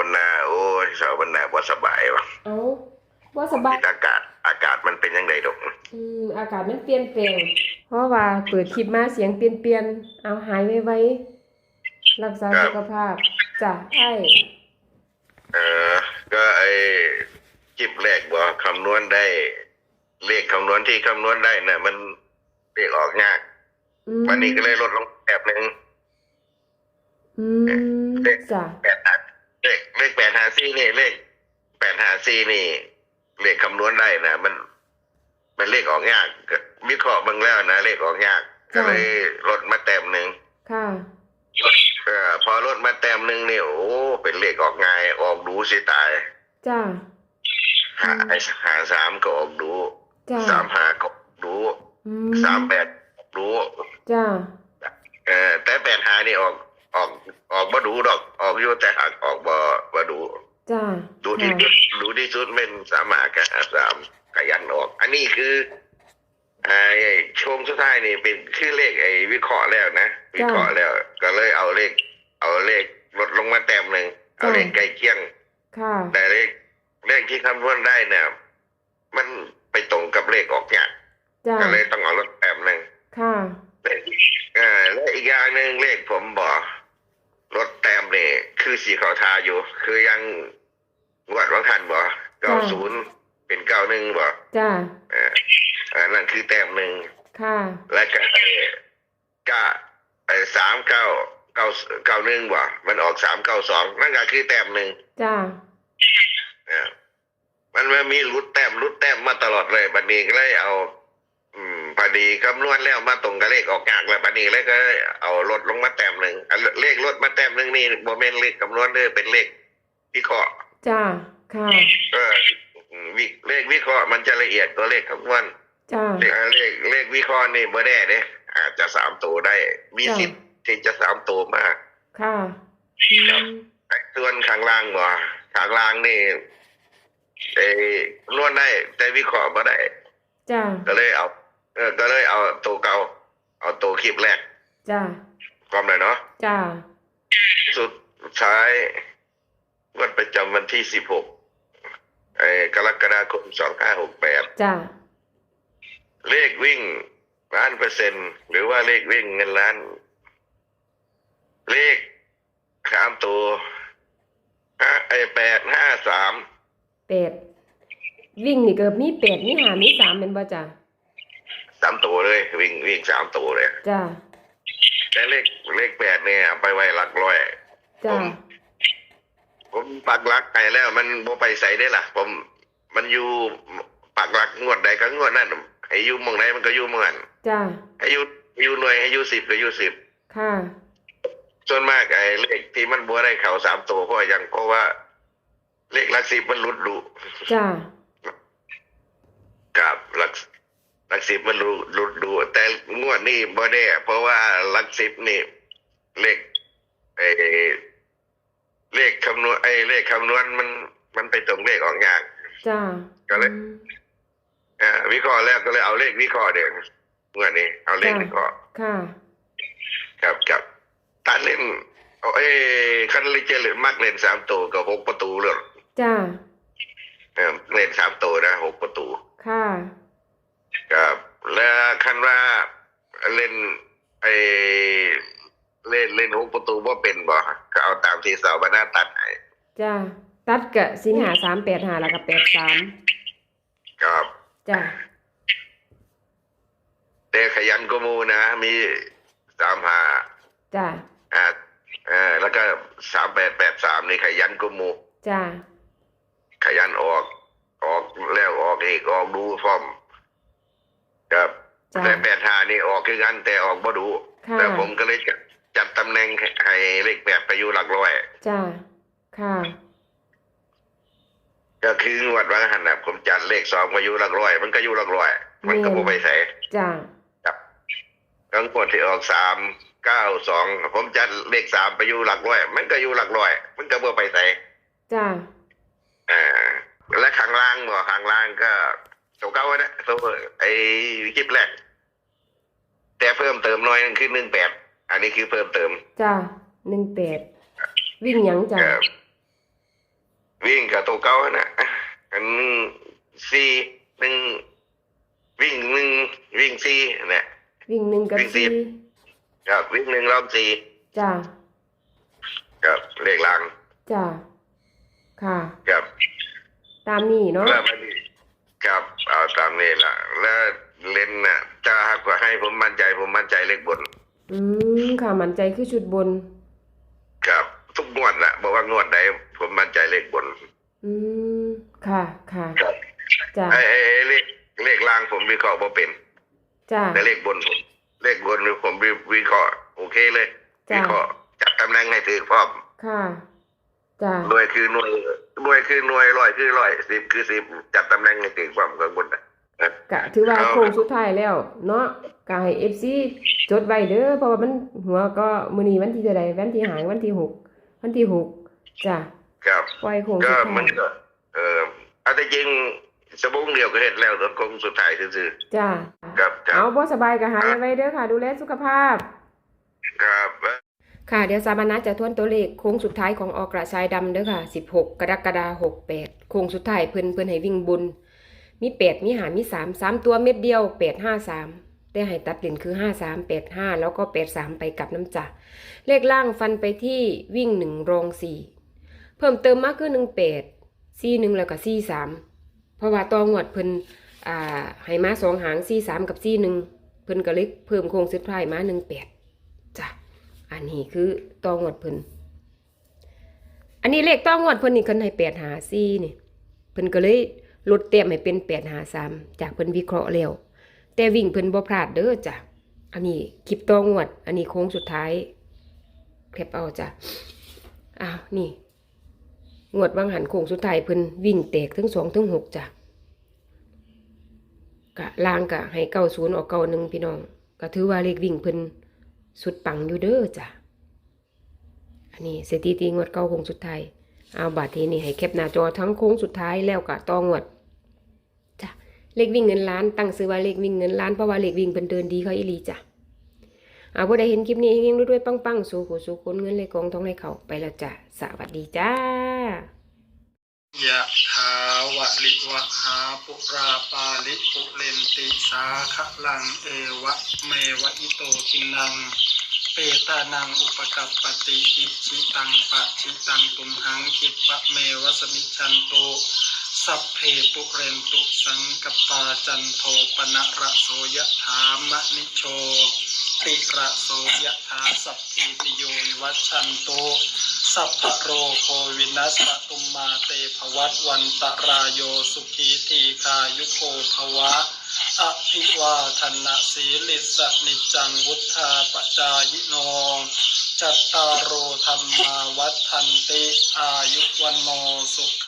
วันหนาโอ้ยสาววันหนาบ่สบายวะเอาว่าสบายอากาศอากาศมันเป็นยังไงดอกอืมอากาศมันเปลี่ยนแปลงเพราะว่าเปิดคลิปมาเสียงเปลี่ยนเปลี่ยนๆเอาหายไวๆรักษาสุขภาพจ้ะไอ้เออ ก็ไอ้จิบแรกบ่คำนวณได้ เลขคำนวณที่คำนวณได้น่ะ มันเลขออกยากอืมวันนี้ก็เลยลดลงแบบหนึ่ง อืมจ้ะแปดหาเลขเล ขแปดหาซี่นี่เลขแปดหาซี่นี่เลขคำนวณได้นะมัน มันเลขออกยากก็วิเคราะห์เบิ่งแล้วนะเลขออกยาก ก็เลยลดมาแต้มหนึ่งค่ะ เออพอลดมาแต้มหนึ่งนี่โอ้เป็นเลขออกง่ายออกดูสิตายจ้ะหาไอ้หาสามก็ออกดูจ้ะสามหาก็ออกดูอืสามแปดออกดูจ้ะเออแต่แปดหานี่ออกออกออกบ่ดูดอก ออกอยู่แต่หักออกบ่บ่ดู จ้ะดูที่ค่ะสุดดูที่สุดเป็นสามหากับหาสามขยันออก อันนี้คือไอ้ช่วงสุดท้ายนี่เป็นคือเลขไอ้วิเคราะห์แล้วนะวิเคราะห์แล้ว ก็เลยเอาเลข เอาเลขลดลงมาแต้มหนึ่งเอาเลขใกล้เคียงค่ะแต่เลขเลขที่คำนวณได้เนี่ยมันไปตรงกับเลขออกยากจ้ะก็เลยต้องเอาลดแต้มหนึ่งค่ะเลขอ่าและอีกอย่างหนึ่งเลขผมบอกลดแต้มนี่คือสีขาวทาอยู่ คือยัง งวดวังคันบ่เก้าศูนย์เป็นเก้าหนึ่งบ่จ้ะอ่าอ่านั่นคือแต้มหนึ่งค่ะ และก็ไอ้ก้าไอ้สามเก้าเก้าเก้าหนึ่งบ่มันออกสามเก้าสองนั่นก็คือแต้มหนึ่งจ้ะอ่ามันไม่มีรุดแต้มรุดแต้มมาตลอดเลยบัดนี้ก็เลยเอา อืมพอดีคำนวณแล้วมาตรงกับเลขออกยากแล้วบัดนี้เลยก็เอาลดลงมาแต้มหนึ่งอันเลขลดมาแต้มหนึ่งนี่โมเมนเลขคำนวณเลยเป็นเลขวิเคราะห์ จ้ะค่ะเอออืมวิเลขวิเคราะห์มันจะละเอียดตัวเลขคำนวณจ้ะเลขเลขเลขวิเคราะห์นี่บ่แน่เด้อาจจะสามตัวได้ มีจ้ะสิทธิ์ที่จะสามตัวมาก ค่ะอืมส่วนข้างล่างบ่ข้างล่างนี่เอ้นวณได้ แต่วิเคราะห์บ่ได้จ้ะก็เลยเอาเออก็เลยเอาตัวเก่าเอาตัวคลิปแรก จ้ะความเลยเนาะจ้ะสุดท้าย วันประจำวันที่สิบหกไอ้กรกฎาคมสองห้าหกแปดจ้ะเลขวิ่งล้านเปอร์เซ็นต์หรือว่าเลขวิ่งเงินล้าน เลขสามตัวห้าไอ้แปดห้าสามแปดวิ่งนี่เกิดมีแปดมีหามีสามเป็นบ่จ้ะสามตัวเลย วิ่งวิ่งสามตัวเลยจ้ะแต่เลขเลขแปดเนี่ยเอาไปไว้หลักร้อยจ้ะ ผมปักหลักไปแล้ว มันโบไปใส่ได้ล่ะ ผมมันอยู่ปักหลักงวดใดก็งวดนั่นให้อยู่หมองไหนมันก็อยู่หมองนั้นจ้ะให้อยู่อยู่หน่วยให้อยู่สิบก็อยู่สิบค่ะส่วนมากไอ้เลขที่มันบัวได้เข่าสามตัวเพราะยังเพราะว่า เลขหลักสิบมันหลุดรูจ้ะกับหลักหลักสิบมันหลุดหลุดรูแต่งวดนี้บ่ได้เพราะว่าหลักสิบนี่เลขไอ้ เลขคำนวณไอ้เลขคำนวณมันมันไปตรงเลขออกยากจ้ะก็เลยอืมอ่าวิเคราะห์แล้วก็เลยเอาเลขวิเคราะห์เดี๋ยวงวดนี้เอาเลขจ้ะวิเคราะห์ค่ะครับครับตัดเล่นเอาเอ้คันเลยเจริญมากเล่นสามตัวกับหกประตูเลยจ้ะเออเล่นสามตัวนะหกประตู ค่ะครับแล้วคันว่าเล่นไอ เล่นเล่นหกประตูว่าเป็นบ่ก็เอาตามที่สาวบรรณาตัดให้จ้ะตัดกะสิงหาสามแปดหาแล้วก็แปดสามครับจ้ะแต่ขยันก็มูนะ มีสามห้าจ้ะอ่าอ่าแล้วก็สามแปดแปดสามนี่ขยันก็มูจ้ะขยันออก ออกแล้วออกอีกออกดูฟอร์มครับจ้ะแต่แปดห้านี่ออกคือกันแต่ออกบ่ดู ค่ะ แต่ผมก็เลยจัด จัดตำแหน่งให้ให้เลขแปดไปอยู่หลักร้อยจ้ะค่ะ ก็คืองวดวันหันนะผมจัดเลขสองมาอยู่หลักร้อย มันก็อยู่หลักร้อย มันก็บ่ไปใส่จ้ะครับทั้งหมดที่ออกสามเก้าสองผมจัดเลขสามไปอยู่หลักร้อย มันก็อยู่หลักร้อย มันก็บ่ไปใส่จ้ะอ่าและข้างล่างบ่ข้างล่างก็ตัวเก้านะตัวไอ้คลิปแรกแต่เพิ่มเติมหน้อยนึงคือหนึ่งแปด อันนี้คือเพิ่มเติมจ้ะหนึ่งแปดวิ่งหยังจ้ะเอ่อวิ่งกับตัวเก่านะอันหนึ่งสี่หนึ่งวิ่งหนึ่งวิ่งสี่นะวิ่งหนึ่งกับวิ่งสี่สี่ครับวิ่งหนึ่งรอบสี่จ้ากับเลขหลังจ้าค่ะกับตามนี้เนาะแล้วมันครับเอาตามนี้ละแล้วเล่นน่ะจะหากว่าให้ผมมั่นใจผมมั่นใจเลขบน อืมค่ะมั่นใจคือชุดบน ครับทุกงวดละบอกว่างวดใดผมมั่นใจเลขบน อืมค่ะค่ะครับจ้าไอ้ไอ้ไอ้เลขเลขล่างผมวิเคราะห์บ่เป็นจ้าแต่เลขบนผมเลขบนผมวิวิเคราะห์โอเคเลยจ้ะวิเคราะห์จัดตำแหน่งให้ถือพร้อมค่ะจ้าหน่วยคือหน่วยหน่วยคือหน่วยร้อยคือร้อยสิบคือสิบจัดตำแหน่งให้ถือพร้อมข้างบนนะ กะถือว่าเอาโค้งสุดท้ายแล้ว เนาะกะให้ FC จดไว้เด้อเพราะว่ามันหัวก็มื้อนี้วันที่เท่าใดวันที่หางวันที่หกวันที่หกจ้าครับปล่อยโค้งก็สุดมัท้านยก็เออเอาแต่จริงสบุงเดียวก็เห็นแล้วตอนคงสุดท้ายซื่อจ้าๆครับครัเอาบบ่สบายก็หายไว้เด้อค่ะ ดูแลสุขภาพ ครับค่ะเดี๋ยวสามนัสจะทวนตัวเลขโค้งสุดท้ายของออกระชายดำเด้อค่ะ 16 กรกฎาคม68โค้งสุดท้ายเพิ่นเพิ่นให้วิ่งบุญ มี8มีหามี3 3ตัวเม็ดเดียว8 5 3แต่ให้ตัดเด่นคือ5 3 8 5แปดห้าแล้วก็8 3ไปกับน้ำจ่าเลขล่างฟันไปที่วิ่ง1รอง4เพิ่มเติมมากคือ18 4 1แปดซีหนึ่งแล้วก็4 3เพราะว่าตองวดเพิ่นอ่าให้มาสองหาง4 3กับ4 1เพิ่นก็เลยเพิ่มโค้งสุดท้ายมา18จ้ะอันนี้คือตองงวดเพิ่นอันนี้เลขตองงวดเพิ่นนี่เพิ่นให้แปดหาซี่นี่เพิ่นก็เลย ลดเต็มให้เป็นแปดหาสามจากเพิ่นวิเคราะห์แล้ว แต่วิ่งเพิ่นบ่พลาดเด้อจ้ะ อันนี้คลิปต้องวด อันนี้โค้งสุดท้ายแคปเอาจ้ะ อ้าว นี่ งวดวางหันโค้งสุดท้ายเพิ่นวิ่งแตกทั้งสองทั้งหกจ้ะกะล่างกะให้เก้าศูนย์ออกเก้าหนึ่งพี่น้อง ก็ถือว่าเลขวิ่งเพิ่นสุดปังอยู่เด้อจ้ะ อันนี้สถิติงวดเก้าโค้งสุดท้าย เอาบัตรทีนี่ให้แคปหน้าจอทั้งโค้งสุดท้ายแล้วก็ต้องวดจ้ะเลขวิ่งเงินล้านตั้งซื้อว่าเลขวิ่งเงินล้านเพราะว่าเลขวิ่งเป็นเดินดีเขาอีหลีจ้ะเอาผู้ใดเห็นคลิปนี้เฮงๆด้วยๆปังๆสู่หูสู่คนเงินเลยกองท้องเลยเขาไปแล้วจ้ะสวัสดีจ้ายะถาวะลิวะหาปุราปาลิปุเรนติสาคะลังเอวะเมวะอิโตทินัง เปตานังอุปกัปปติอิชิตังปะชิตังตุมหังคิปะเมวสมิชันโตสัพเพปุเรนตุสังกปาจันโทปนะระโสยะถามะนิโชติระโสยะถาสัพพิติโยวิวัชันโตสัพพโรโควินัสสตุมมาเตภวัตวันตรายโยสุขีทีคายุโกภวะ อภิวาทนะสีลิสนิจังวุธาปจายโนจัตตารโอธรรมาวัฒนติ อายุวันโนสุข